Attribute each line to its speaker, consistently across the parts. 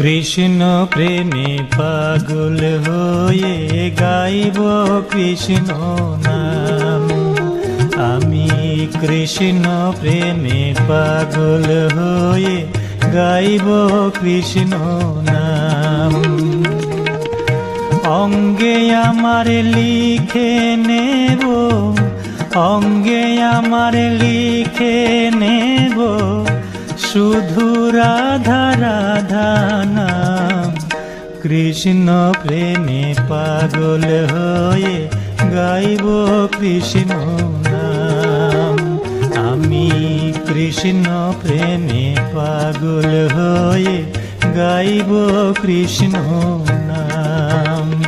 Speaker 1: কৃষ্ণ প্রেমে পাগল হয়ে গাইব কৃষ্ণ নাম। আমি কৃষ্ণ প্রেমে পাগল হয়ে গাইব কৃষ্ণ নাম। অঙ্গে আমার লিখে নেব, অঙ্গে আমার লিখে নেব। শুধু রাধা রাধা নাম। কৃষ্ণ প্রেমে পাগল হয়ে গাইব কৃষ্ণ নাম। আমি কৃষ্ণ প্রেমে পাগল হয়ে গাইব কৃষ্ণ নাম।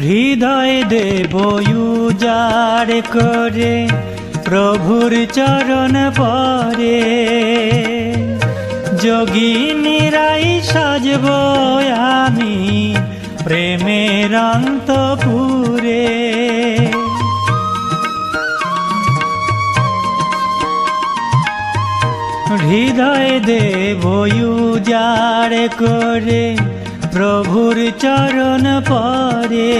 Speaker 1: হৃদয় দেব উজাড় করে, প্রভুর চরণ পরে। যোগিনীরাই সাজব আমি প্রেমের অন্তপুরে। হৃদয় দেব উজাড় করে প্রভুর চরণ পরে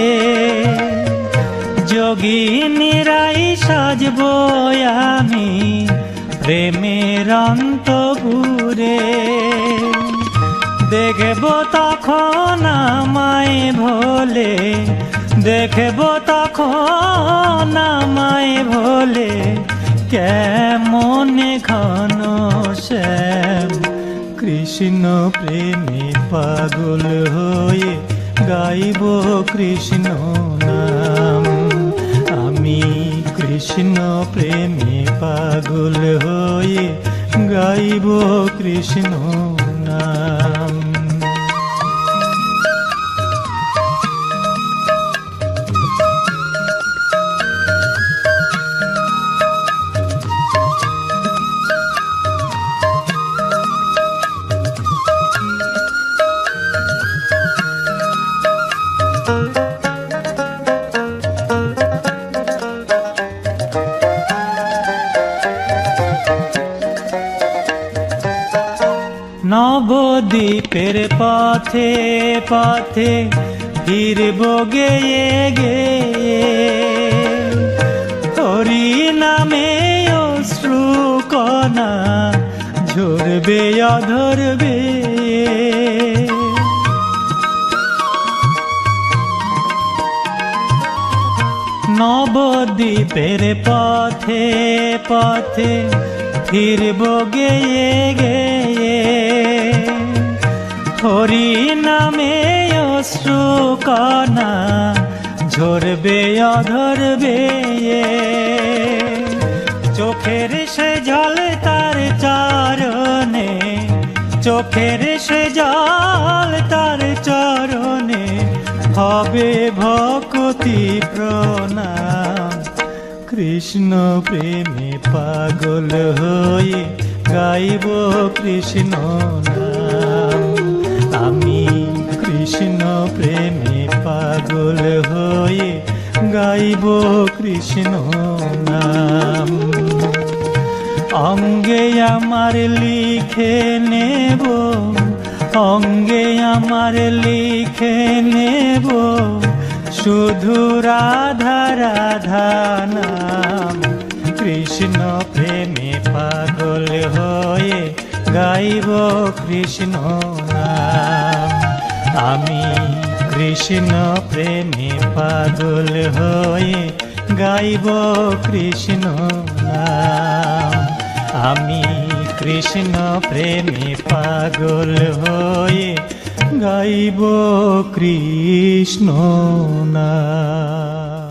Speaker 1: যোগিনীরাই সাজব আমি প্রেমের অন্তপুরে। দেখব তখন আমায় ভোলে, দেখব তখন আমায় ভোলে, কেমন ঘন শ্যাম কৃষ্ণ প্রেমে পাগল হয়ে গাইব কৃষ্ণ নাম। আমি কৃষ্ণ প্রেমে পাগল হয়ে গাইব কৃষ্ণ নাম। নবদ্বীপের পথে পথে ফিরব গেয়ে গেয়ে। হরি নামে অশ্রু কণা ঝরবে, অধরবে। নবদ্বীপের পথে পথে ফিরব গেয়ে গেয়ে। ঝরবে অধরবে চোখের সে জল তার চরণে, চোখের সে জল তার চরণে, হবে ভকতি প্রণাম। কৃষ্ণ প্রেমে পাগল হয়ে গাইব কৃষ্ণ নাম। আমি কৃষ্ণ প্রেমে পাগল হয়ে গাইব কৃষ্ণ নাম। অঙ্গে আমার লিখে নেব, অঙ্গে আমার লিখে নেব, শুধু রাধা রাধা নাম। কৃষ্ণ প্রেমে পাগল হয়ে গাইব কৃষ্ণ নাম। আমি কৃষ্ণ প্রেমে পাগল হয়ে গাইব কৃষ্ণ নাম। আমি কৃষ্ণ প্রেমে পাগল হয়ে গাইব কৃষ্ণ নাম।